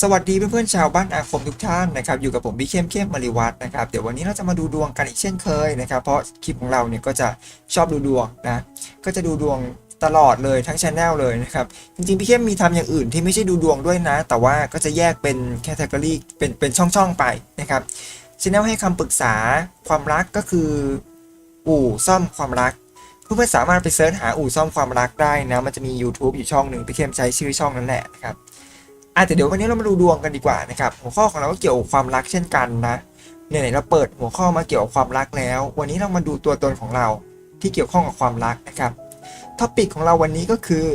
สวัสดีเพื่อนๆชาวบ้านอาคมทุกท่านนะครับอยู่กับผมพี่เข้มเข้มมาริวัฒน์นะครับเดี๋ยววันนี้เราจะมาดูดวงกันอีกเช่นเคยนะครับ เพราะคลิปของเราเนี่ยก็จะชอบดูดวงนะก็จะดูดวงตลอดเลยทั้งช anel เลยนะครับจริงๆพี่เข้มมีทำอย่างอื่นที่ไม่ใช่ดูดวงด้วยนะ แต่ว่าก็จะแยกเป็นแคตตากรีเป็นเป็นช่องๆไปนะครับช anel ให้คำปรึกษาความรักก็คืออู่ซ่อมความรักเพื่อนๆสามารถไปเสิร์ชหาอู่ซ่อมความรักได้นะมันจะมี YouTube อยู่ช่องหนึ่งพี่เข้มใช้ชื่อช่องนั้นแหละนะครับ อะแต่เดี๋ยววันนี้เรามาดูดวงกันดีกว่านะครับ หัวข้อของเราก็เกี่ยวกับความรักเช่นกันนะเนี่ยไหนเราเปิดหัวข้อมาเกี่ยวกับความรักแล้ว วันนี้เรามาดูตัวตนของเราที่เกี่ยวข้องกับความรักนะครับท็อปิกของเราวันนี้ก็คือ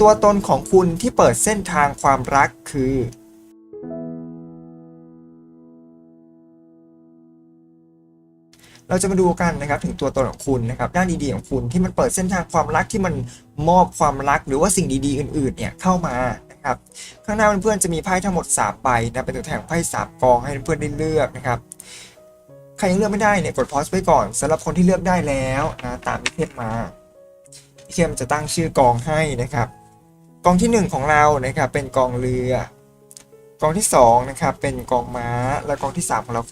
ตัวตนของคุณที่เปิดเส้นทางความรักคือเราจะมาดูกันนะครับถึงตัวตนของคุณนะครับด้านดีๆของคุณที่มันเปิดเส้นทางความรักที่มันมอบความรักหรือว่าสิ่งดีๆ อื่นๆเนี่ยเข้ามา นะครับข้างหน้าเพื่อนๆจะมีไพ่ทั้งหมด3ใบนะเป็นตัวแทนไพ่สามกองให้เพื่อนๆได้เลือกนะครับใครยังเลือกไม่ได้เนี่ยกดพอสไว้ก่อนสำหรับคนที่เลือกได้แล้วนะตามที่เทียบมาพี่เข้มจะตั้งชื่อกองให้นะครับกองที่ 1 ของเรานะครับเป็นกองเรือ กองที่2นะครับเป็นกองม้าและกองที่ 3 ของเรา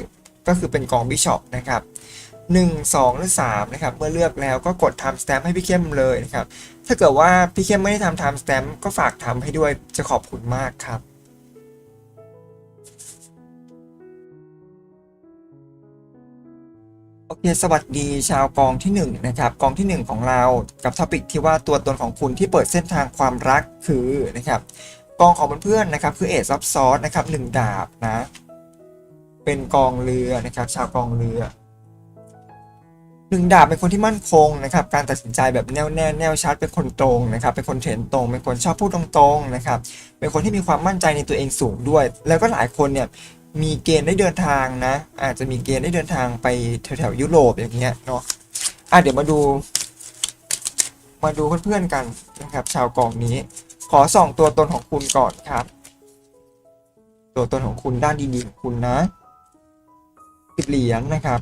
ก็คือเป็นกองบิชอปนะครับ 1 2 หรือ 3 นะครับ เมื่อเลือกแล้วก็กด time stamp ให้พี่เข้มเลยนะครับ ถ้าเกิดว่าพี่เข้มไม่ได้ทำ time stamp ก็ฝากทำให้ด้วยจะขอบคุณมากครับโอเค สวัสดีชาวกองที่ 1 นะครับ กองที่ 1 ของเรากับท็อปิกที่ว่าตัวตนของคุณที่เปิดเส้นทางความรักคือนะครับ กองของเพื่อนๆนะครับ คือเอซอฟซอสนะครับหนึ่งดาบนะ เป็นกองเรือนะครับ ชาวกองเรือ หนึ่งดาบเป็นคนที่มั่นคงนะครับ การตัดสินใจแบบแน่วแน่แน่วชัดเป็นคนตรงนะครับ เป็นคนเทรนตรง เป็นคนชอบพูดตรงๆนะครับ เป็นคนที่มีความมั่นใจในตัวเองสูงด้วย แล้วก็หลายคนเนี่ยมีเกณฑ์ได้เดินทางนะ อาจจะมีเกณฑ์ได้เดินทางไปแถวๆยุโรปอย่างเงี้ยเนาะอะเดี๋ยวมาดู มาดูเพื่อนๆกันนะครับ ชาวกองนี้ ขอส่องตัวตนของคุณก่อนครับ ตัวตนของคุณด้านดีๆของคุณนะสิบเหรียญนะครับ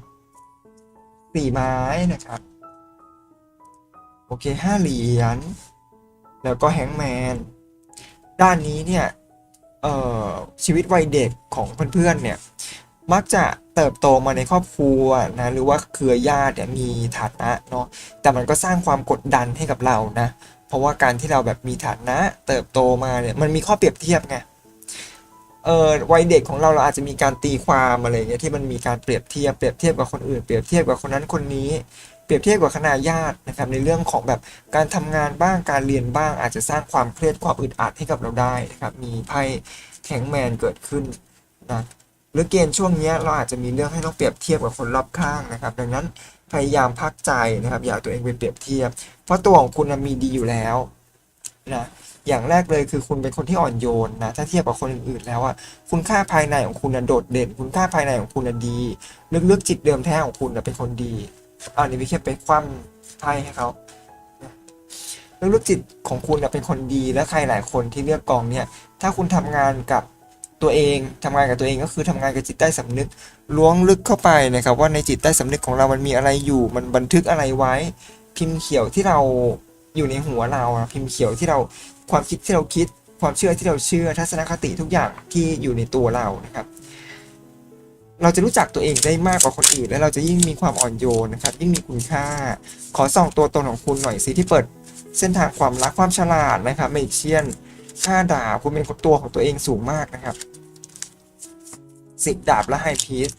สี่ไม้นะครับ โอเคห้าเหรียญ แล้วก็แฮงแมน ด้านนี้เนี่ย เอ่อ ชีวิตวัยเด็กของเพื่อนๆเนี่ย มักจะเติบโตมาในครอบครัวนะ หรือว่าเครือญาติเนี่ยมีฐานะเนาะ แต่มันก็สร้างความกดดันให้กับเรานะ เพราะว่าการที่เราแบบมีฐานะ เติบโตมาเนี่ย มันมีข้อเปรียบเทียบไง เออวัยเด็กของเราเราอาจจะมีการตีความอะไรเงี้ยที่มันมีการเปรียบเทียบเปรียบเทียบกับคนอื่นเปรียบเทียบกับคนนั้นคนนี้ เปรียบเทียบกับคณะญาตินะครับในเรื่องของแบบการทำงานบ้างการเรียนบ้าง อาจจะสร้างความเครียดความอึดอัดให้กับเราได้นะครับมีไพ่แข็งแมนเกิดขึ้นนะหรือเกณฑ์ช่วงเนี้ยเราอาจจะมีเรื่องให้ต้องเปรียบเทียบกับคนรอบข้างนะครับ ดังนั้นพยายามพักใจนะครับอย่าตัวเองไปเปรียบเทียบ เพราะตัวของคุณมีดีอยู่แล้วนะ อย่างแรกเลยคือคุณเป็นคนที่อ่อนโยนนะถ้าเทียบกับคนอื่นๆแล้วอะคุณค่าภายในของคุณน่ะโดดเด่น คุณค่าภายในของคุณน่ะดีลึกๆจิตเดิมแท้ของคุณน่ะเป็นคนดีอันนี้พี่แค่ไปคว่ำไพ่ให้เขาลึกๆจิตของคุณน่ะเป็นคนดีและใครหลายคนที่เลือกกองเนี่ยถ้าคุณทำงานกับตัวเองทำงานกับตัวเองก็คือทำงานกับจิตใต้สำนึกล้วงลึกเข้าไปนะครับ ว่าในจิตใต้สำนึกของเรามันมีอะไรอยู่ มันบันทึกอะไรไว้ พิมพ์เขียวที่เราอยู่ในหัวเราพิมพ์เขียวที่เรา ความคิดที่เราคิด ความเชื่อที่เราเชื่อ ทัศนคติทุกอย่างที่อยู่ในตัวเรานะครับ เราจะรู้จักตัวเองได้มากกว่าคนอื่น และเราจะยิ่งมีความอ่อนโยนนะครับ ยิ่งมีคุณค่า ขอส่องตัวตนของคุณหน่อยสิที่เปิดเส้นทางความรักความฉลาดนะครับเมเชียนห้าดาบคุณเป็นตัวของตัวเองสูงมากนะครับสิบดาบและไฮพีซ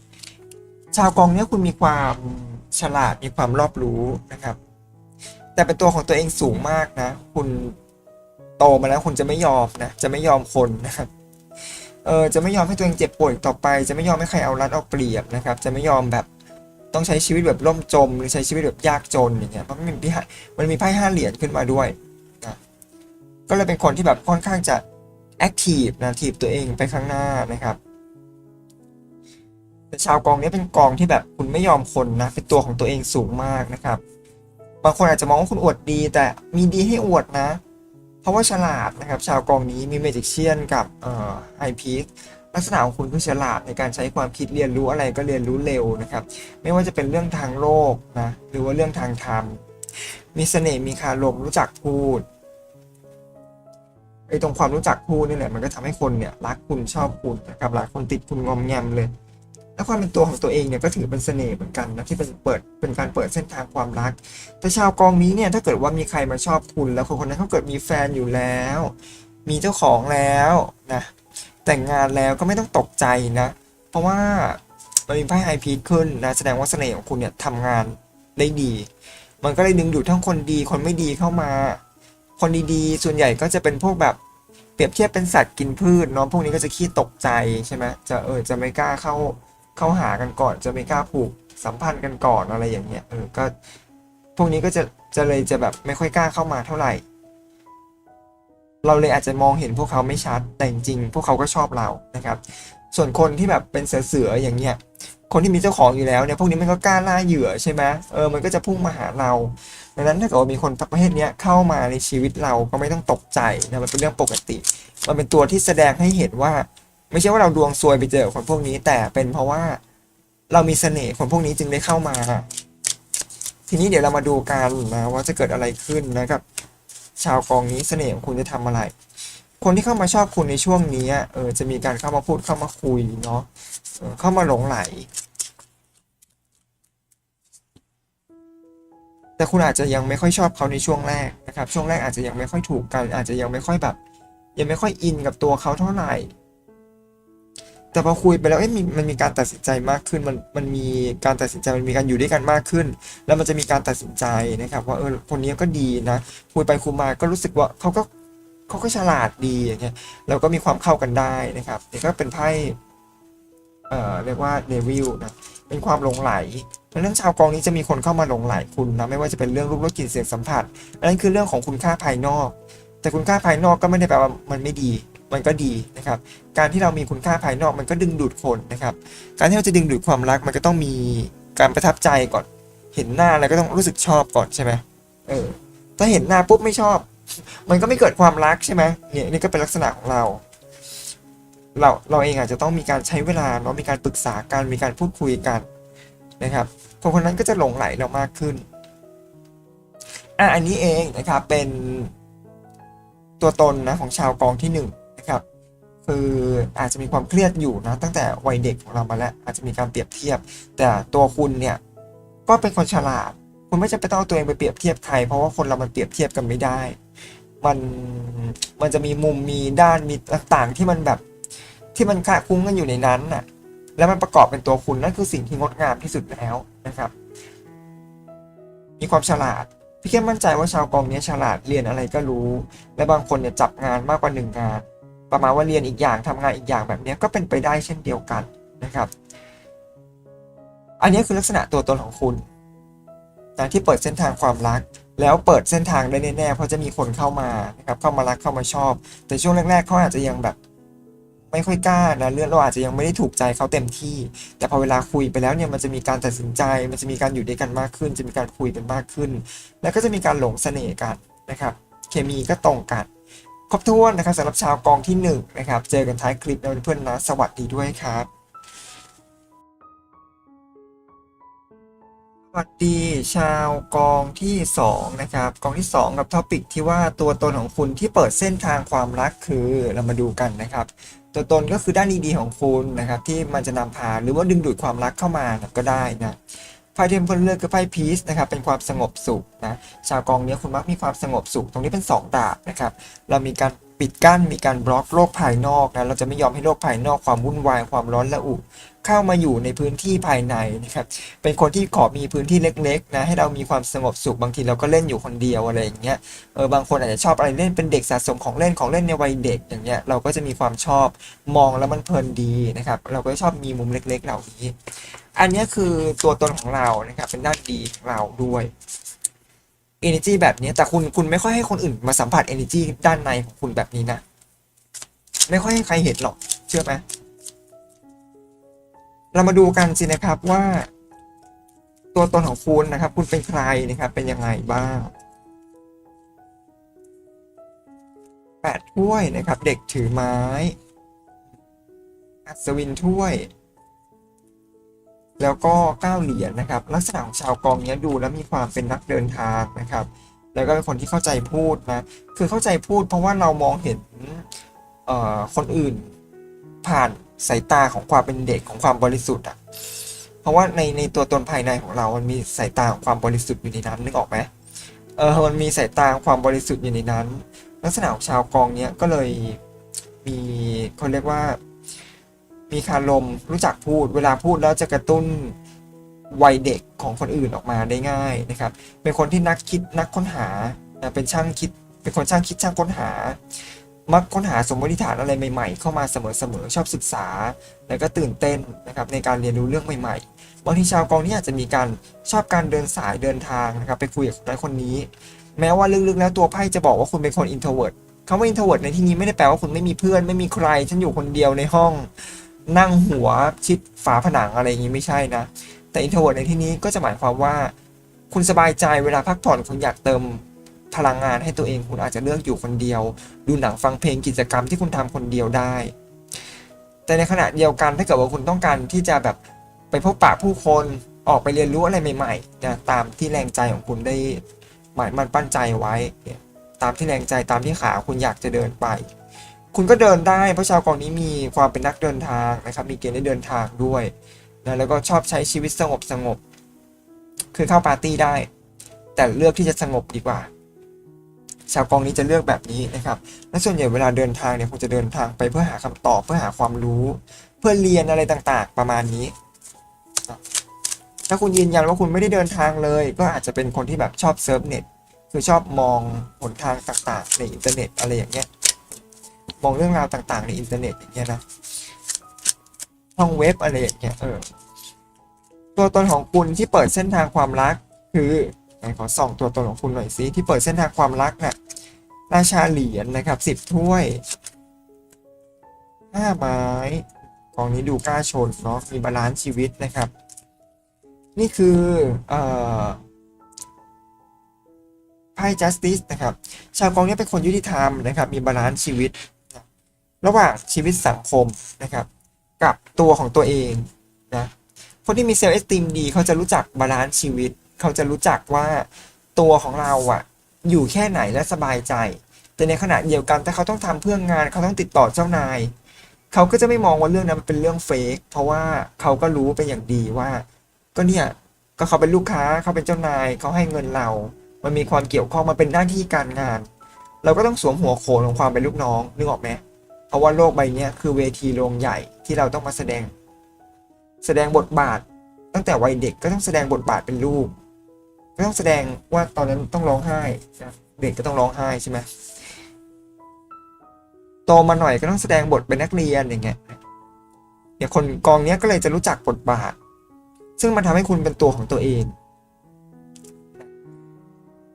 ชาวกองเนี้ยคุณมีความฉลาดมีความรอบรู้นะครับ แต่เป็นตัวของตัวเองสูงมากนะ คุณ โตมาแล้วคุณจะไม่ยอมนะจะไม่ยอมคนนะครับเออจะไม่ยอมให้ตัวเองเจ็บป่วยต่อไป จะไม่ยอมให้ใครเอารัดเอาเปรียบนะครับ จะไม่ยอมแบบต้องใช้ชีวิตแบบล่มจม หรือใช้ชีวิตแบบยากจนอย่างเงี้ยเพราะมันมีไพ่มันมีไพ่ห้าเหรียญขึ้นมาด้วยนะก็เลยเป็นคนที่แบบค่อนข้างจะแอคทีฟนะทีบตัวเองไปข้างหน้านะครับแต่ชาวกองนี้เป็นกองที่แบบคุณไม่ยอมคนนะเป็นตัวของตัวเองสูงมากนะครับ บางคนอาจจะมองว่าคุณอวดดี แต่มีดีให้อวดนะ เพราะว่าฉลาดนะครับ ชาวกองนี้มีเมจิกเชียนกับเอ่อไฮพีซลักษณะของคุณคือฉลาดในการใช้ความคิดเรียนรู้อะไรก็เรียนรู้เร็วนะครับ ไม่ว่าจะเป็นเรื่องทางโลกนะหรือว่าเรื่องทางธรรม มีเสน่ห์มีคารมรู้จักพูดไอ้ตรงความรู้จักพูดนี่แหละมันก็ทำให้คนเนี่ยรักคุณชอบคุณนะครับหลายคนติดคุณงอมแงมเลย แล้วความเป็นตัวของตัวเองเนี่ยก็ถือเป็นเสน่ห์เหมือนกันนะที่เป็นเปิดเป็นการเปิดเส้นทางความรัก แต่ชาวกองนี้เนี่ยถ้าเกิดว่ามีใครมาชอบคุณ แล้วคนคนนั้นเขาเกิดมีแฟนอยู่แล้ว มีเจ้าของแล้วนะแต่งงานแล้วก็ไม่ต้องตกใจนะ เพราะว่ามันมีไพ่ไฮพีขึ้นนะแสดงว่าเสน่ห์ของคุณเนี่ยทำงานได้ดี มันก็เลยดึงดูดทั้งคนดีคนไม่ดีเข้ามา คนดีๆ ส่วนใหญ่ก็จะเป็นพวกแบบเปรียบเทียบเป็นสัตว์กินพืชเนาะพวกนี้ก็จะขี้ตกใจใช่ไหมจะเออจะไม่กล้าเข้า เข้าหากันก่อนจะไม่กล้าผูกสัมพันธ์กันก่อนอะไรอย่างเงี้ยเออก็พวกนี้ก็จะจะเลยจะแบบไม่ค่อยกล้าเข้ามาเท่าไหร่ เราเลยอาจจะมองเห็นพวกเขาไม่ชัดแต่จริงพวกเขาก็ชอบเรานะครับ ส่วนคนที่แบบเป็นเสือๆอย่างเงี้ยคนที่มีเจ้าของอยู่แล้วเนี่ยพวกนี้มันก็กล้าล่าเหยื่อใช่ไหมเออมันก็จะพุ่งมาหาเราดังนั้นถ้าเกิดว่ามีคนประเภทนี้เข้ามาในชีวิตเราก็ไม่ต้องตกใจนะมันเป็นเรื่องปกติ มันเป็นตัวที่แสดงให้เห็นว่า ไม่ใช่ว่าเราดวงซวยไปเจอคนพวกนี้ แต่เป็นเพราะว่าเรามีเสน่ห์คนพวกนี้จึงได้เข้ามา ทีนี้เดี๋ยวเรามาดูกันนะว่าจะเกิดอะไรขึ้นนะครับ ชาวกองนี้เสน่ห์ของคุณจะทำอะไร คนที่เข้ามาชอบคุณในช่วงนี้เออจะมีการเข้ามาพูดเข้ามาคุยเนาะเออเข้ามาหลงไหล แต่คุณอาจจะยังไม่ค่อยชอบเขาในช่วงแรกนะครับ ช่วงแรกอาจจะยังไม่ค่อยถูกกัน อาจจะยังไม่ค่อยแบบ ยังไม่ค่อยอินกับตัวเขาเท่าไหร่ แต่พอคุยไปแล้วเอ๊ะมีมันมีการตัดสินใจมากขึ้น มันมันมีการตัดสินใจมันมีการอยู่ด้วยกันมากขึ้น แล้วมันจะมีการตัดสินใจนะครับ ว่าเออคนนี้ก็ดีนะคุยไปคุยมาก็รู้สึกว่าเขาก็เขาก็ฉลาดดีอย่างเงี้ยแล้วก็มีความเข้ากันได้นะครับนี่ก็เป็นไพ่เอ่อเรียกว่าเดวิลนะเป็นความหลงไหลดังนั้นชาวกองนี้จะมีคนเข้ามาหลงไหลคุณนะไม่ว่าจะเป็นเรื่องรูปรสกลิ่นเสียงสัมผัสอันนั้นคือเรื่องของคุณค่าภายนอก แต่คุณค่าภายนอกก็ไม่ได้แปลว่ามันไม่ดี มันก็ดีนะครับ การที่เรามีคุณค่าภายนอกมันก็ดึงดูดคนนะครับ การที่เราจะดึงดูดความรักมันก็ต้องมีการประทับใจก่อน เห็นหน้าแล้วก็ต้องรู้สึกชอบก่อนใช่ไหมเออ ถ้าเห็นหน้าปุ๊บไม่ชอบ มันก็ไม่เกิดความรักใช่ไหมเนี่ยนี่ก็เป็นลักษณะของเรา เราเราเองอาจจะต้องมีการใช้เวลาเนาะมีการปรึกษากันมีการพูดคุยกันนะครับคนคนนั้นก็จะหลงไหลเรามากขึ้นอะอันนี้เองนะครับเป็นตัวตนนะของชาวกองที่หนึ่ง คืออาจจะมีความเครียดอยู่นะตั้งแต่วัยเด็กของเรามาแล้ว อาจจะมีการเปรียบเทียบ แต่ตัวคุณเนี่ยก็เป็นคนฉลาด คุณไม่จำเป็นต้องเอาตัวเองไปเปรียบเทียบใคร เพราะว่าคนเรามันเปรียบเทียบกันไม่ได้ มันมันจะมีมุมมีด้านมีต่างๆที่มันแบบที่มันคะคุ้งกันอยู่ในนั้นน่ะ แล้วมันประกอบเป็นตัวคุณนั่นคือสิ่งที่งดงามที่สุดแล้วนะครับ มีความฉลาดพี่เข้มมั่นใจว่าชาวกองนี้ฉลาดเรียนอะไรก็รู้ และบางคนเนี่ยจับงานมากกว่าหนึ่งงาน ประมาณว่าเรียนอีกอย่างทำงานอีกอย่างแบบนี้ก็เป็นไปได้เช่นเดียวกันนะครับ อันนี้คือลักษณะตัวตนของคุณนะที่เปิดเส้นทางความรัก แล้วเปิดเส้นทางได้แน่ๆเพราะจะมีคนเข้ามานะครับเข้ามารักเข้ามาชอบ แต่ช่วงแรกๆเขาอาจจะยังแบบไม่ค่อยกล้านะเรื่องเราอาจจะยังไม่ได้ถูกใจเขาเต็มที่ แต่พอเวลาคุยไปแล้วเนี่ยมันจะมีการตัดสินใจ มันจะมีการอยู่ด้วยกันมากขึ้น จะมีการคุยกันมากขึ้น แล้วก็จะมีการหลงเสน่ห์กันนะครับ เคมีก็ตรงกัน ครบถ้วนนะครับสำหรับชาวกองที่หนึ่งนะครับเจอกันท้ายคลิปนะเพื่อนๆนะสวัสดีด้วยครับสวัสดีชาวกองที่สองนะครับกองที่สองกับท็อปิกที่ว่าตัวตนของคุณที่เปิดเส้นทางความรักคือเรามาดูกันนะครับ ตัวตนก็คือด้านดีๆของคุณนะครับที่มันจะนำพาหรือว่าดึงดูดความรักเข้ามาก็ได้นะ ไพ่เทมเพลเลือกคือไพ่พีซนะครับเป็นความสงบสุขนะชาวกองเนี้ยคุณมักมีความสงบสุข ตรงนี้เป็น 2 ดาบนะครับเรามีการปิดกั้นมีการบล็อกโลกภายนอกนะเราจะไม่ยอมให้โลกภายนอกความวุ่นวายความร้อนระอุเข้ามาอยู่ในพื้นที่ภายในนะครับเป็นคนที่ขอมีพื้นที่เล็กๆนะให้เรามีความสงบสุขบางทีเราก็เล่นอยู่คนเดียวอะไรอย่างเงี้ยเออบางคนอาจจะชอบอะไรเล่นเป็นเด็กสะสมของเล่นของเล่นในวัยเด็กอย่างเงี้ยเราก็จะมีความชอบมองแล้วมันเพลินดีนะครับเราก็ชอบมีมุมเล็กๆเหล่านี้ อันนี้คือตัวตนของเรานะครับเป็นด้านดีของเราด้วย energy แบบนี้แต่คุณคุณไม่ค่อยให้คนอื่นมาสัมผัส energy ด้านในของคุณแบบนี้นะ ไม่ค่อยให้ใครเห็นหรอก เชื่อไหมเรามาดูกันสินะครับว่า ตัวตนของคุณนะครับ คุณเป็นใครนะครับ เป็นยังไงบ้างแปดถ้วยนะครับ เด็กถือไม้ อัศวินถ้วย แล้วก็เก้าเหรียญนะครับ ลักษณะของชาวกองเนี้ยดูแล้วมีความเป็นนักเดินทางนะครับ แล้วก็เป็นคนที่เข้าใจพูดนะ คือเข้าใจพูดเพราะว่าเรามองเห็นเอ่อคนอื่นผ่านสายตาของความเป็นเด็กของความบริสุทธิ์อะ เพราะว่าในในตัวตนภายในของเรา มันมีสายตาของความบริสุทธิ์อยู่ในนั้นนึกออกไหมเออ มันมีสายตาของความบริสุทธิ์อยู่ในนั้น ลักษณะของชาวกองเนี้ยก็เลยมีเขาเรียกว่า มีคารมรู้จักพูด เวลาพูดแล้วจะกระตุ้นวัยเด็กของคนอื่นออกมาได้ง่ายนะครับ เป็นคนที่นักคิดนักค้นหาเป็นช่างคิด เป็นคนช่างคิดช่างค้นหา มักค้นหาสมมติฐานอะไรใหม่ๆ เข้ามาเสมอๆชอบศึกษา แล้วก็ตื่นเต้นนะครับในการเรียนรู้เรื่องใหม่ๆบางทีชาวกองนี้อาจจะมีการชอบการเดินสายเดินทางนะครับไปคุยกับคนนั้นคนนี้ แม้ว่าลึกๆแล้วตัวไพ่จะบอกว่าคุณเป็นคนอินโทรเวิร์ดคำว่าอินโทรเวิร์ดในที่นี้ไม่ได้แปลว่าคุณไม่มีเพื่อนไม่มีใคร ฉันอยู่คนเดียวในห้อง นั่งหัวชิดฝาผนังอะไรอย่างนี้ไม่ใช่นะ แต่อินโทรเวิร์ดในที่นี้ก็จะหมายความว่า คุณสบายใจเวลาพักผ่อนคุณอยากเติมพลังงานให้ตัวเองคุณอาจจะเลือกอยู่คนเดียว ดูหนังฟังเพลงกิจกรรมที่คุณทำคนเดียวได้ แต่ในขณะเดียวกันถ้าเกิดว่าคุณต้องการที่จะแบบไปพบปะผู้คนออกไปเรียนรู้อะไรใหม่ๆนะตามที่แรงใจของคุณได้หมายมันปั้นใจไว้ ตามที่แรงใจตามที่ขาคุณอยากจะเดินไป คุณก็เดินได้ เพราะชาวกองนี้มีความเป็นนักเดินทางนะครับมีเกณฑ์ได้เดินทางด้วยนะแล้วก็ชอบใช้ชีวิตสงบสงบคือเข้าปาร์ตี้ได้ แต่เลือกที่จะสงบดีกว่า ชาวกองนี้จะเลือกแบบนี้นะครับ และส่วนใหญ่เวลาเดินทางเนี่ยคุณจะเดินทางไปเพื่อหาคำตอบเพื่อหาความรู้ เพื่อเรียนอะไรต่างๆ ประมาณนี้ ถ้าคุณยืนยันว่าคุณไม่ได้เดินทางเลย ก็อาจจะเป็นคนที่แบบชอบเซิร์ฟเน็ตคือชอบมองหนทางต่างๆ ในอินเทอร์เน็ตอะไรอย่างเงี้ย มองเรื่องราวต่างๆ ในอินเทอร์เน็ตอย่างเงี้ยนะช่องเว็บอะไรอย่างเงี้ยเออตัวตนของคุณที่เปิดเส้นทางความรัก คือไหนขอส่องตัวตนของคุณหน่อยสิที่เปิดเส้นทางความรักน่ะราชาเหรียญนะครับสิบถ้วยห้าไม้กองนี้ดูกล้าชนเนาะมีบาลานซ์ชีวิตนะครับ นี่คือเอ่อไพ่ justice นะครับ ชาวกองนี้เป็นคนยุติธรรมนะครับ มีบาลานซ์ชีวิต ระหว่างชีวิตสังคมนะครับกับตัวของตัวเองนะคนที่มีเซลล์เอสติมดีเขาจะรู้จักบาลานซ์ชีวิต เขาจะรู้จักว่าตัวของเราอะอยู่แค่ไหนและสบายใจ แต่ในขณะเดียวกันถ้าเขาต้องทำเพื่องาน เขาต้องติดต่อเจ้านาย เขาก็จะไม่มองว่าเรื่องนั้นมันเป็นเรื่องเฟกเพราะว่าเขาก็รู้เป็นอย่างดีว่า ก็เนี่ยก็เขาเป็นลูกค้าเขาเป็นเจ้านายเขาให้เงินเรา มันมีความเกี่ยวข้องมันเป็นหน้าที่การงาน เราก็ต้องสวมหัวโขนของความเป็นลูกน้องนึกออกไหม ราะว่าโลกใบเนี้ยคือเวทีโรงใหญ่ที่เราต้องมาแสดง แสดงบทบาท ตั้งแต่วัยเด็กก็ต้องแสดงบทบาทเป็นลูก ก็ต้องแสดงว่าตอนนั้นต้องร้องไห้เด็กก็ต้องร้องไห้ใช่ไหมโตมาหน่อยก็ต้องแสดงบทเป็นนักเรียนอย่างเงี้ยเนี่ยคนกองเนี้ยก็เลยจะรู้จักบทบาท ซึ่งมันทำให้คุณเป็นตัวของตัวเอง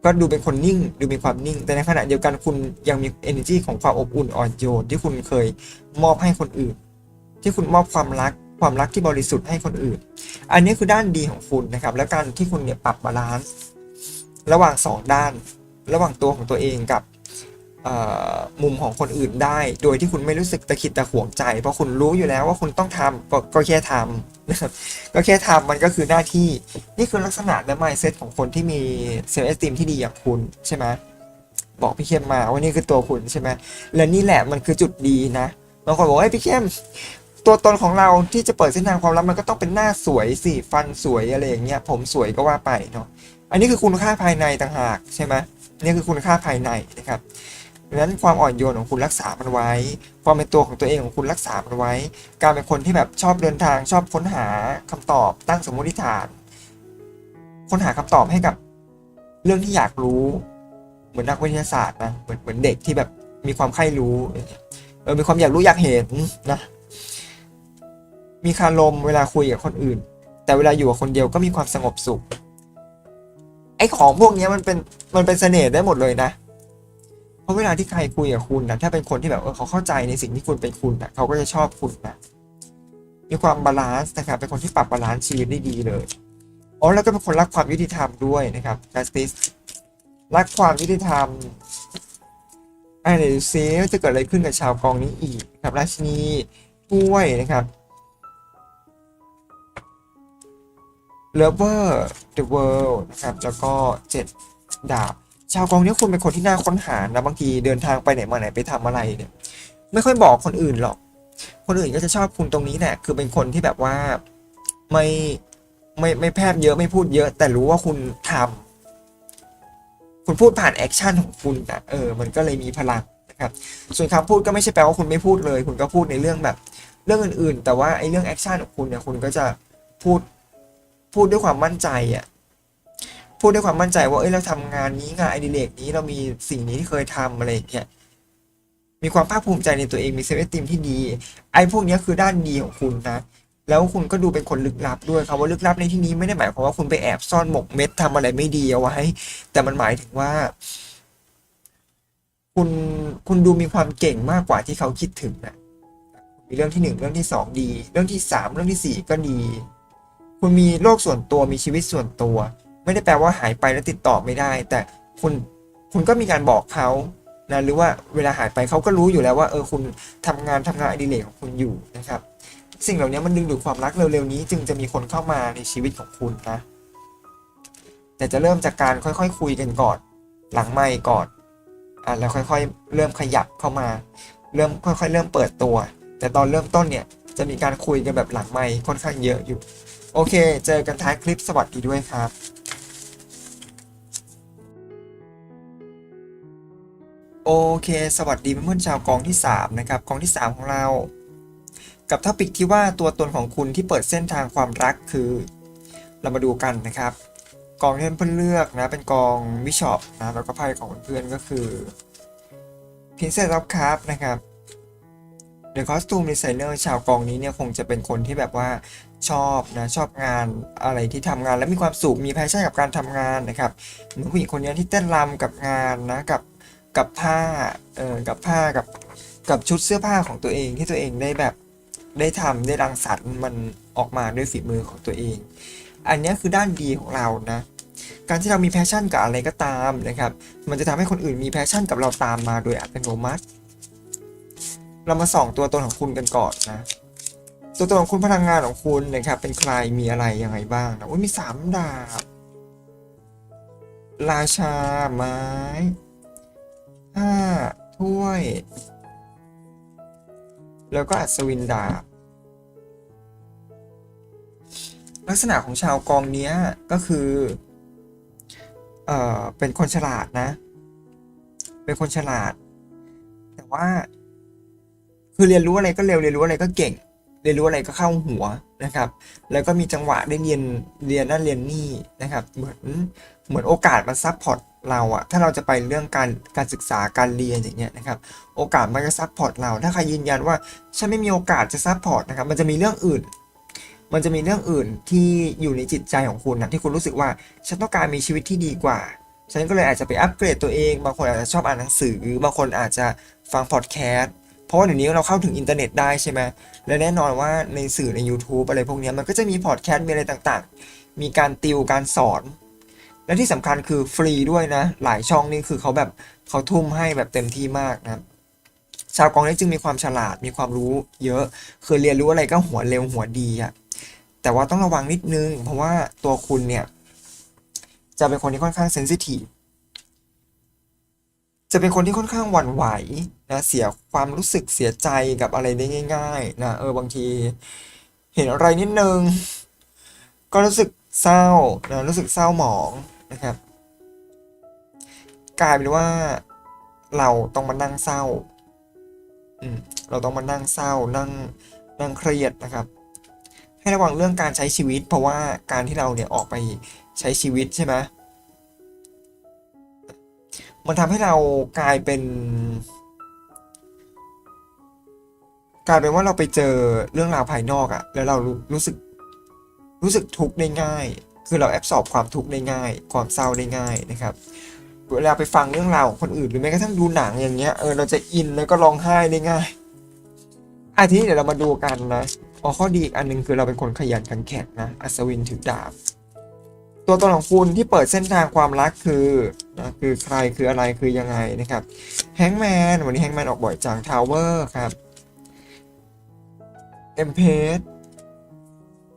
ก็ดูเป็นคนนิ่งดูมีความนิ่ง แต่ในขณะเดียวกันคุณยังมี energy ของความอบอุ่นอ่อนโยนที่คุณเคยมอบให้คนอื่น ที่คุณมอบความรักความรักที่บริสุทธิ์ให้คนอื่น อันนี้คือด้านดีของคุณนะครับ แล้วการที่คุณเนี่ยปรับบาลานซ์ระหว่างสองด้าน ระหว่างตัวของตัวเองกับมุมของคนอื่นได้ โดยที่คุณไม่รู้สึกตะขิดตะขวงใจ เพราะคุณรู้อยู่แล้วว่าคุณต้องทำก็แค่ทำ นะครับก็แค่ทำมันก็คือหน้าที่ นี่คือลักษณะและ mindset ของคนที่มีเซลล์เอสติมที่ดีอย่างคุณใช่ไหมบอกพี่เข้มมาว่านี่คือตัวคุณใช่ไหมและนี่แหละมันคือจุดดีนะบางคนบอกว่าเฮ้ยพี่เข้มตัวตนของเราที่จะเปิดเส้นทางความรักมันก็ต้องเป็นหน้าสวยสิฟันสวยอะไรอย่างเงี้ยผมสวยก็ว่าไปเนาะอันนี้คือคุณค่าภายในต่างหากใช่ไหมนี่คือคุณค่าภายในนะครับ ดังนั้นความอ่อนโยนของคุณรักษามันไว้ ความเป็นตัวของตัวเองของคุณรักษามันไว้ การเป็นคนที่แบบชอบเดินทางชอบค้นหาคำตอบตั้งสมมติฐาน ค้นหาคำตอบให้กับเรื่องที่อยากรู้ เหมือนนักวิทยาศาสตร์นะเหมือนเหมือนเด็กที่แบบมีความใคร่รู้เออมีความอยากรู้อยากเห็นนะมีคารมเวลาคุยกับคนอื่น แต่เวลาอยู่กับคนเดียวก็มีความสงบสุขไอ้ของพวกนี้มันเป็นมันเป็นเสน่ห์ได้หมดเลยนะ ราะเวลาที่ใครคุยกับคุณนะถ้าเป็นคนที่แบบเออเขาเข้าใจในสิ่งที่คุณเป็นคุณนะเขาก็จะชอบคุณนะมีความบาลานซ์นะครับเป็นคนที่ปรับบาลานซ์ชีวิตได้ดีเลยอ๋อแล้วก็เป็นคนรักความยุติธรรมด้วยนะครับ justice รักความยุติธรรมไอ้เดี๋ยวดูซิจะเกิดอะไรขึ้นกับชาวกองนี้อีกครับราชินีถ้วยนะครับ Lover the World นะครับ แล้วก็ 7 ดาบ ชาวกองนี้คุณเป็นคนที่น่าค้นหานะบางทีเดินทางไปไหนมาไหนไปทำอะไรเนี่ย ไม่ค่อยบอกคนอื่นหรอก คนอื่นก็จะชอบคุณตรงนี้แหละคือเป็นคนที่แบบว่าไม่ไม่ไม่แพร่เยอะไม่พูดเยอะ แต่รู้ว่าคุณทำคุณพูดผ่านแอคชั่นของคุณนะเออ มันก็เลยมีพลังนะครับส่วนคำพูดก็ไม่ใช่แปลว่าคุณไม่พูดเลย คุณก็พูดในเรื่องแบบ เรื่องอื่นๆ แต่ว่าไอ้เรื่องแอคชั่นของคุณเนี่ยคุณก็จะพูดพูดด้วยความมั่นใจอะ พูดด้วยความมั่นใจว่าเอ้ยเราทำงานนี้งานไอดิเรกนี้เรามีสิ่งนี้ที่เคยทำอะไรอย่างเงี้ยมีความภาคภูมิใจในตัวเองมีเซลฟ์เอสติมที่ดี ไอ้พวกนี้คือด้านดีของคุณนะ แล้วคุณก็ดูเป็นคนลึกลับด้วยครับว่าลึกลับในที่นี้ไม่ได้หมายความว่าคุณไปแอบซ่อนหมกเม็ดทำอะไรไม่ดีเอาไว้ แต่มันหมายถึงว่า คุณคุณดูมีความเก่งมากกว่าที่เขาคิดถึงนะมีเรื่องที่หนึ่งเรื่องที่สองดี เรื่องที่สามเรื่องที่สี่ก็ดี คุณมีโลกส่วนตัวมีชีวิตส่วนตัว ไม่ได้แปลว่าหายไปแล้วติดต่อไม่ได้ แต่คุณคุณก็มีการบอกเขานะหรือว่าเวลาหายไปเขาก็รู้อยู่แล้วว่าเออคุณทำงานทำงานอดิเรกของคุณอยู่นะครับ สิ่งเหล่านี้มันดึงดูดความรักเร็วๆนี้ จึงจะมีคนเข้ามาในชีวิตของคุณนะแต่จะเริ่มจากการค่อยๆคุยกันก่อน หลังไม่ก่อนอะแล้วค่อยๆ เริ่มขยับเข้ามา เริ่มค่อยๆ เริ่มเปิดตัว แต่ตอนเริ่มต้นเนี่ยจะมีการคุยกันแบบหลังไม่ค่อนข้างเยอะอยู่ โอเค เจอกันท้ายคลิปสวัสดีด้วยครับ โอเค สวัสดีเพื่อนๆชาวกองที่ 3 นะครับ กองที่ 3 ของเรา กับท็อปิกที่ว่าตัวตนของคุณที่เปิดเส้นทางความรักคือ เรามาดูกันนะครับ กองที่เพื่อนเลือกนะ เป็นกองวิชอปนะ แล้วก็ไพ่ของเพื่อนๆก็คือ Princess of Cups นะครับ The Costume Designer ชาวกองนี้เนี่ยคงจะเป็นคนที่แบบว่าชอบนะชอบงานอะไรที่ทำงาน แล้วมีความสุขมีแพชชั่นกับการทำงานนะครับเหมือนผู้หญิงคนนี้ที่เต้นรำกับงานนะกับ กับผ้าเออกับผ้ากับกับชุดเสื้อผ้าของตัวเองที่ตัวเองได้แบบได้ทำได้รังสรรค์มันออกมาด้วยฝีมือของตัวเอง อันเนี้ยคือด้านดีของเรานะ การที่เรามีแพชชั่นกับอะไรก็ตามนะครับ มันจะทำให้คนอื่นมีแพชชั่นกับเราตามมาโดยอัตโนมัติ เรามาส่องตัวตนของคุณกันก่อนนะตัวตนของคุณพลังงานของคุณนะครับ เป็นใครมีอะไรยังไงบ้างนะโอ้ยมีสามดาบราชาไม้ ห้าถ้วย แล้วก็อัศวินดาบ ลักษณะของชาวกองเนี้ยก็คือ เอ่อ เป็นคนฉลาดนะ เป็นคนฉลาด แต่ว่า คือเรียนรู้อะไรก็เร็ว เรียนรู้อะไรก็เก่ง เรียนรู้อะไรก็เข้าหัวนะครับ แล้วก็มีจังหวะได้เรียน เรียนนั่นเรียนนี่นะครับ เหมือน เหมือนโอกาสมันซับพอร์ต เราอะถ้าเราจะไปเรื่องการการศึกษาการเรียนอย่างเงี้ยนะครับโอกาสมันจะซับพอร์ตเราถ้าใครยืนยันว่าฉันไม่มีโอกาสจะซับพอร์ตนะครับมันจะมีเรื่องอื่น มันจะมีเรื่องอื่นที่อยู่ในจิตใจของคุณนะที่คุณรู้สึกว่าฉันต้องการมีชีวิตที่ดีกว่า ฉันก็เลยอาจจะไปอัปเกรดตัวเองบางคนอาจจะชอบอ่านหนังสือบางคนอาจจะฟังพอดแคสต์เพราะว่าเดี๋ยวนี้เราเข้าถึงอินเทอร์เน็ตได้ใช่ไหม และแน่นอนว่าในสื่อใน YouTube อะไรพวกนี้มันก็จะมีพอดแคสต์มีอะไรต่างๆ มีการติวการสอน และที่สำคัญคือฟรีด้วยนะ หลายช่องนี่คือเขาแบบเขาทุ่มให้แบบเต็มที่มากนะชาวกองนี้จึงมีความฉลาดมีความรู้เยอะคือเรียนรู้อะไรก็หัวเร็วหัวดีอะแต่ว่าต้องระวังนิดนึง เพราะว่าตัวคุณเนี่ย จะเป็นคนที่ค่อนข้างเซนซิทีฟจะเป็นคนที่ค่อนข้างหวั่นไหวนะเสียความรู้สึกเสียใจกับอะไรได้ง่าย ๆ นะเออบางที เห็นอะไรนิดนึง ก็รู้สึกเศร้านะรู้สึกเศร้าหมอง นะครับ กลายเป็นว่าเราต้องมานั่งเศร้า อืม เราต้องมานั่งเศร้า นั่ง นั่งเครียดนะครับ ให้ระวังเรื่องการใช้ชีวิต เพราะว่าการที่เราเนี่ยออกไปใช้ชีวิตใช่ไหมมันทำให้เรากลายเป็น กลายเป็นว่าเราไปเจอเรื่องราวภายนอกอะแล้วเรารู้รู้สึก รู้สึกทุกข์ได้ง่าย คือเราแอบสอบความทุกข์ได้ง่าย ความเศร้าได้ง่ายนะครับเวลาไปฟังเรื่องราวของคนอื่นหรือแม้กระทั่งดูหนังอย่างเงี้ยเออเราจะอินแล้วก็ร้องไห้ได้ง่ายอาทีนี้เดี๋ยวเรามาดูกันนะอ๋อข้อดีอีกอันหนึงคือเราเป็นคนขยันขันแข็งนะอัศวินถือดาบ ตัวตนของคุณที่เปิดเส้นทางความรักคือนะคือใครคืออะไรคือยังไงนะครับแฮงแมนวันนี้แฮงแมนออกบ่อยจังทาวเวอร์ครับเอ็มเพส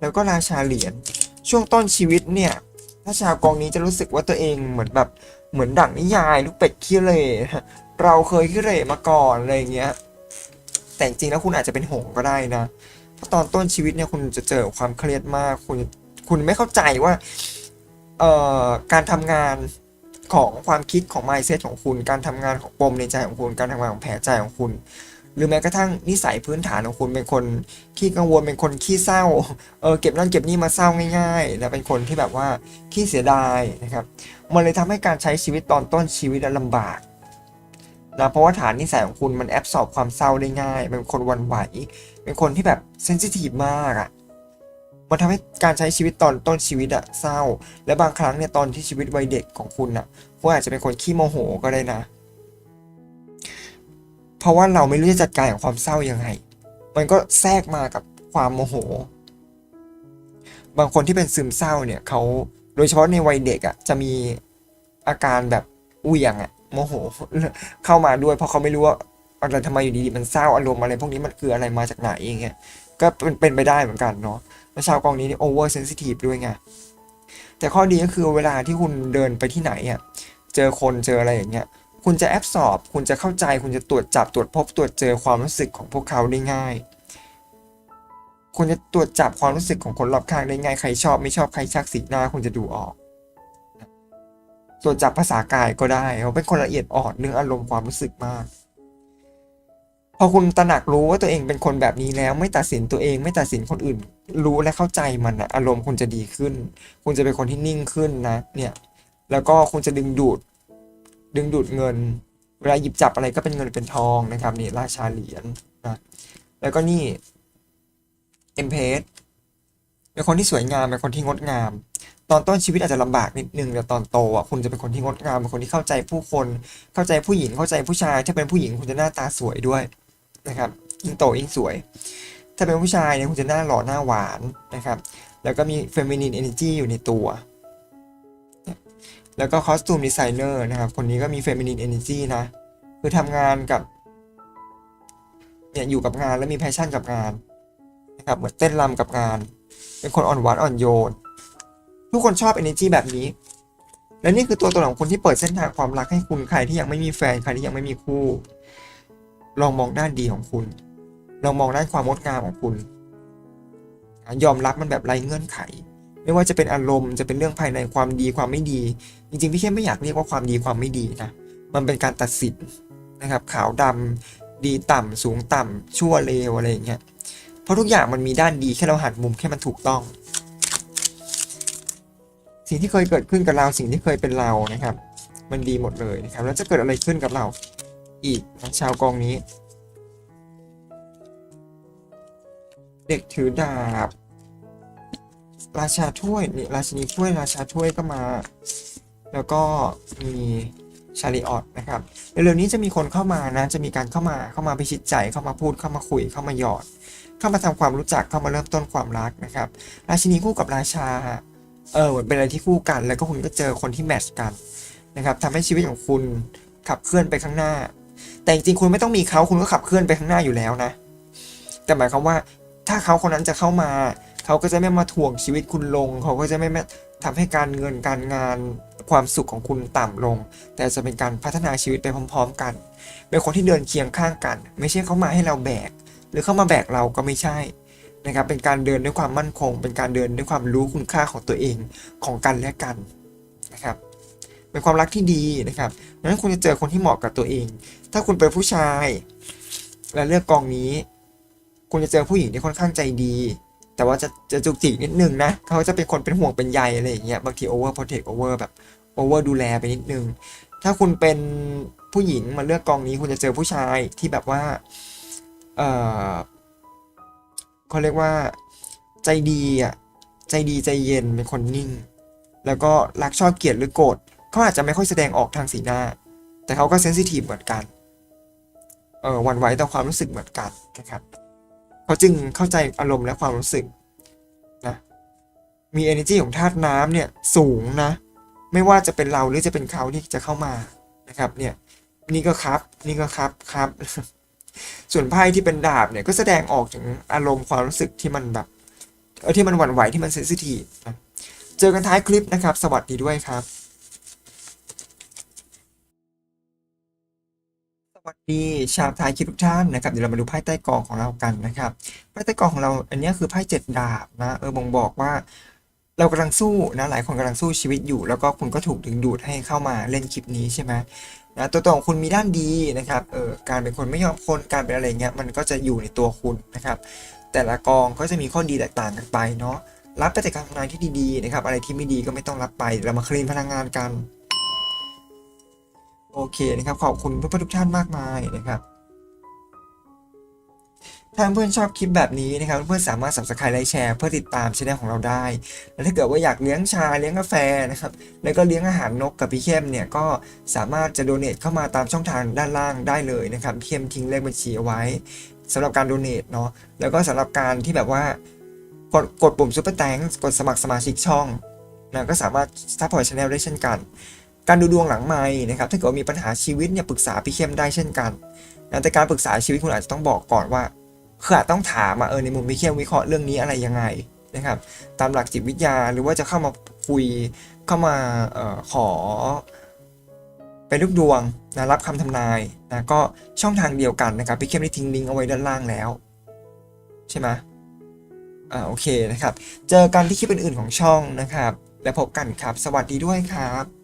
แล้วก็ราชาเหรียญ ช่วงต้นชีวิตเนี่ยถ้าชาวกองนี้จะรู้สึกว่าตัวเองเหมือนแบบเหมือนดั่งนิยายลูกเป็ดขี้เหร่เราเคยขี้เหร่มาก่อนอะไรอย่างเงี้ย แต่จริงแล้วคุณอาจจะเป็นหงก็ได้นะเพราะตอนต้นชีวิตเนี่ยคุณจะเจอความเครียดมากคุณคุณไม่เข้าใจว่าเอ่อการทำงานของความคิดของ mindset ของคุณ การทำงานของปมในใจของคุณ การทำงานของแผลใจของคุณ หรือแม้กระทั่งนิสัยพื้นฐานของคุณเป็นคนขี้กังวลเป็นคนขี้เศร้าเออเก็บนั่นเก็บนี่มาเศร้าง่ายๆนะเป็นคนที่แบบว่าขี้เสียดายนะครับมันเลยทำให้การใช้ชีวิตตอนต้นชีวิตอะลำบากนะเพราะว่าฐานนิสัยของคุณมันแอบสอบความเศร้าได้ง่าย เป็นคนวันไหว เป็นคนที่แบบเซนซิทีฟมากอะมันทำให้การใช้ชีวิตตอนต้นชีวิตอะเศร้า และบางครั้งเนี่ยตอนที่ชีวิตวัยเด็กของคุณอะคุณอาจจะเป็นคนขี้โมโหก็ได้นะ เพราะว่าเราไม่รู้จะจัดการกับความเศร้ายังไง มันก็แทรกมากับความโมโห บางคนที่เป็นซึมเศร้าเนี่ยเขาโดยเฉพาะในวัยเด็กอะ่ะจะมีอาการแบบเหวี่ยงอะ่ะโมโห เข้ามาด้วยเพราะเขาไม่รู้ว่าอะไรทำไมอยู่ดีๆมันเศร้าอารมณ์อะไรพวกนี้มันคืออะไรมาจากไหนอย่างเงี้ยก็เป็นเป็นไปได้เหมือนกันเนาะแล้วชาวกองนี้นี่โอเวอร์เซนซิทีฟด้วยไงแต่ข้อดีก็คือเวลาที่คุณเดินไปที่ไหนอะเจอคนเจออะไรอย่างเงี้ย คุณจะแอบสอบ คุณจะเข้าใจ คุณจะตรวจจับ ตรวจพบ ตรวจเจอความรู้สึกของพวกเขาได้ง่าย คุณจะตรวจจับความรู้สึกของคนรอบข้างได้ง่าย ใครชอบไม่ชอบ ใครชักสีหน้า คุณจะดูออก ตรวจจับภาษากายก็ได้ เขาเป็นคนละเอียดอ่อนเรื่องอารมณ์ความรู้สึกมาก พอคุณตระหนักรู้ว่าตัวเองเป็นคนแบบนี้แล้ว ไม่ตัดสินตัวเอง ไม่ตัดสินคนอื่น รู้และเข้าใจมันอารมณ์คุณจะดีขึ้น คุณจะเป็นคนที่นิ่งขึ้นนะ เนี่ย แล้วก็คุณจะดึงดูด ดึงดูดเงิน เวลาหยิบจับอะไรก็เป็นเงินเป็นทองนะครับนี่ราชาเหรียญนะแล้วก็นี่เอ็มเพสเป็นคนที่สวยงามเป็นคนที่งดงาม ตอนต้นชีวิตอาจจะลำบากนิดนึงแต่ตอนโตอะคุณจะเป็นคนที่งดงามเป็นคนที่เข้าใจผู้คนเข้าใจผู้หญิงเข้าใจผู้ชาย ถ้าเป็นผู้หญิงคุณจะหน้าตาสวยด้วยนะครับยิ่งโตยิ่งสวย ถ้าเป็นผู้ชายเนี่ยคุณจะหน้าหล่อหน้าหวานนะครับ แล้วก็มีเฟมินีนเอเนจีอยู่ในตัว แล้วก็คอสตูมดีไซเนอร์นะครับ คนนี้ก็มีเฟมินีนเอเนจีนะ คือทำงานกับเนี่ยอยู่กับงานแล้วมีแพชชั่นกับงานนะครับเหมือนเต้นรำกับงาน เป็นคนอ่อนหวานอ่อนโยน ทุกคนชอบ energy แบบนี้ และนี่คือตัวตนของคนที่เปิดเส้นทางความรักให้คุณใครที่ยังไม่มีแฟนใครที่ยังไม่มีคู่ ลองมองด้านดีของคุณ ลองมองด้านความงดงามของคุณ ยอมรับมันแบบไร้เงื่อนไข ไม่ว่าจะเป็นอารมณ์จะเป็นเรื่องภายในความดีความไม่ดี จริงๆพี่แค่ไม่อยากเรียกว่าความดีความไม่ดีนะมันเป็นการตัดสินนะครับขาวดำดีต่ำสูงต่ำชั่วเลวอะไรอย่างเงี้ยเพราะทุกอย่างมันมีด้านดีแค่เราหันมุมแค่มันถูกต้อง สิ่งที่เคยเกิดขึ้นกับเราสิ่งที่เคยเป็นเรานะครับ มันดีหมดเลยนะครับแล้วจะเกิดอะไรขึ้นกับเราอีกนะชาวกองนี้ เด็กถือดาบ ราชาถ้วยนี่ราชินีถ้วยราชาถ้วยก็มา แล้วก็มีชาริออตนะครับเร็วๆนี้จะมีคนเข้ามานะจะมีการเข้ามาเข้ามาพิชิตใจเข้ามาพูดเข้ามาคุยเข้ามาหยอด เข้ามาทำความรู้จักเข้ามาเริ่มต้นความรักนะครับ ราชินีคู่กับราชาเออเหมือนเป็นอะไรที่คู่กัน แล้วก็คุณก็เจอคนที่แมทช์กันนะครับทำให้ชีวิตของคุณขับเคลื่อนไปข้างหน้า แต่จริงๆคุณไม่ต้องมีเขาคุณก็ขับเคลื่อนไปข้างหน้าอยู่แล้วนะ แต่หมายความว่าถ้าเขาคนนั้นจะเข้ามา เขาก็จะไม่มาถ่วงชีวิตคุณลง เขาก็จะไม่มาทำให้การเงินการงานความสุขของคุณต่ำลง แต่จะเป็นการพัฒนาชีวิตไปพร้อม ๆ กัน เป็นคนที่เดินเคียงข้างกัน ไม่ใช่เขามาให้เราแบก หรือเขามาแบกเราก็ไม่ใช่นะครับ เป็นการเดินด้วยความมั่นคง เป็นการเดินด้วยความรู้คุณค่าของตัวเองของกันและกันนะครับ เป็นความรักที่ดีนะครับดังนั้นคุณจะเจอคนที่เหมาะกับตัวเอง ถ้าคุณเป็นผู้ชาย และเลือกกองนี้ คุณจะเจอผู้หญิงที่ค่อนข้างใจดี แต่ว่าจะจะจุกจิกนิดนึงนะเขาจะเป็นคนเป็นห่วงเป็นใยอะไรอย่างเงี้ยบางทีโอเวอร์โปรเทคโอเวอร์แบบโอเวอร์ดูแลไปนิดนึง ถ้าคุณเป็นผู้หญิงมาเลือกกองนี้คุณจะเจอผู้ชายที่แบบว่า เออเขาเรียกว่าใจดีอะใจดีใจเย็นเป็นคนนิ่ง แล้วก็รักชอบเกลียดหรือโกรธเขาอาจจะไม่ค่อยแสดงออกทางสีหน้า แต่เขาก็เซนซิทีฟเหมือนกันเออวันไหวต่อความรู้สึกเหมือนกันนะครับ เขาจึงเข้าใจอารมณ์และความรู้สึกนะมี energy ของธาตุน้ำเนี่ยสูงนะ ไม่ว่าจะเป็นเราหรือจะเป็นเขาที่จะเข้ามานะครับเนี่ยนี่ก็ครับนี่ก็ครับครับ ส่วนไพ่ที่เป็นดาบเนี่ยก็แสดงออกถึงอารมณ์ความรู้สึกที่มันแบบเออที่มันหวั่นไหวที่มันเซนซิทีฟนะเจอกันท้ายคลิปนะครับ สวัสดีด้วยครับ วัสดีชาวทายคิดทุกท่านนะครับเดี๋ยวเรามาดูไพ่ใต้กองของเรากันนะครับไพ่ใต้กองของเราอันนี้คือไพ่เจ็ดดาบนะเออบ่งบอกว่า เรากำลังสู้นะหลายคนกำลังสู้ชีวิตอยู่ แล้วก็คุณก็ถูกดึงดูดให้เข้ามาเล่นคลิปนี้ใช่ไหมนะตัวตนของคุณมีด้านดีนะครับเออการเป็นคนไม่ยอมคนการเป็นอะไรเงี้ยมันก็จะอยู่ในตัวคุณนะครับ แต่ละกองก็จะมีข้อดีแตกต่างกันไปเนาะรับไปแต่การทำงานที่ดีๆนะครับอะไรที่ไม่ดีก็ไม่ต้องรับไปเรามาคลีนพลังงานกัน โอเคนะครับ ขอบคุณเพื่อนๆทุกท่านมากมายนะครับ ถ้าเพื่อนชอบคลิปแบบนี้นะครับ เพื่อนสามารถ subscribe และแชร์เพื่อติดตามช่องของเราได้ และถ้าเกิดว่าอยากเลี้ยงชาเลี้ยงกาแฟนะครับ แล้วก็เลี้ยงอาหารนกกับพี่เข้มเนี่ยก็สามารถจะโดเน a เข้ามาตามช่องทางด้านล่างได้เลยนะครับเข้มทิ้งเลขบัญชีเอาไว้สำหรับการโดเน a เนาะ แล้วก็สำหรับการที่แบบว่ากดกดปุ่ม Super Thanks กดสมัครสมาชิกช่องนะก็สามารถ support channel ได้เช่นกัน การดูดวงหลังไม้นะครับถ้าเกิดมีปัญหาชีวิตเนี่ยปรึกษาพี่เข้มได้เช่นกันนะแต่การปรึกษาชีวิตคุณอาจจะต้องบอกก่อนว่าคืออาจต้องถามมาเออในมุมพี่เข้มวิเคราะห์เรื่องนี้อะไรยังไงนะครับ ตามหลักจิตวิทยาหรือว่าจะเข้ามาคุยเข้ามาออขอไปลูกดวงนะรับคำทำนายนะก็ช่องทางเดียวกันนะครับพี่เข้มได้ทิ้งลิงก์เอาไว้ด้านล่างแล้ว ใช่ไหมอ่าโอเคนะครับ เจอกันที่คลิปอื่นๆของช่องนะครับ และพบกันครับ สวัสดีด้วยครับ